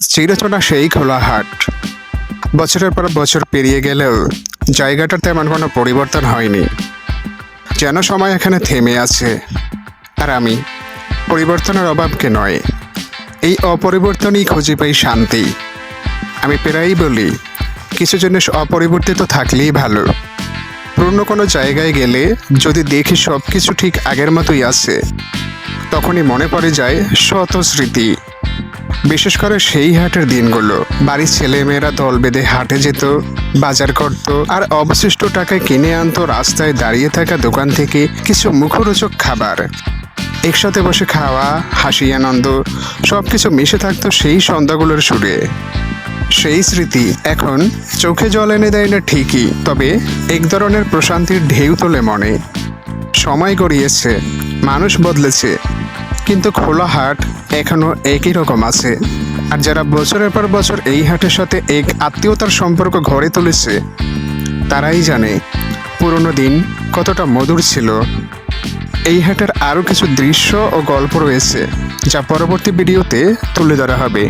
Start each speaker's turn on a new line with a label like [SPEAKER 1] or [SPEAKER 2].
[SPEAKER 1] চিরচনা সেই খোলা হাট। বছরের পর বছর পেরিয়ে গেলেও জায়গাটার তেমন কোনো পরিবর্তন হয়নি। যেন সময় এখানে থেমে আছে। আর আমি পরিবর্তনের অভাবকে নয়, এই অপরিবর্তনই খুঁজে পাই শান্তি। আমি প্রায়ই বলি, কিছু জিনিস অপরিবর্তিত থাকলেই ভালো। পুরনো কোনো জায়গায় গেলে যদি দেখি সব কিছু ঠিক আগের মতোই আছে, তখনই মনে পড়ে যায় শত স্মৃতি। বিশেষ করে সেই হাটের দিনগুলো। বাড়ির ছেলেমেয়েরা দল বেঁধে হাটে যেত, বাজার করত আর অবশিষ্ট টাকায় কিনে আনতো রাস্তায় দাঁড়িয়ে থাকা দোকান থেকে কিছু মুখরোচক খাবার। একসাথে বসে খাওয়া, হাসি, আনন্দ সব কিছু মিশে থাকতো সেই সন্ধ্যাগুলোর সুরে। সেই স্মৃতি এখন চোখে জল এনে দেয় না ঠিকই, তবে এক ধরনের প্রশান্তির ঢেউ তোলে মনে। সময় গড়িয়েছে, মানুষ বদলেছে কিন্তু খোলা হাট এখনও একই রকম আছে। আর যারা বছরের পর বছর এই হাটের সাথে এক আত্মীয়তার সম্পর্ক গড়ে তুলেছে, তারাই জানে পুরনো দিন কতটা মধুর ছিল। এই হাটের আরও কিছু দৃশ্য ও গল্প রয়েছে, যা পরবর্তী ভিডিওতে তুলে ধরা হবে।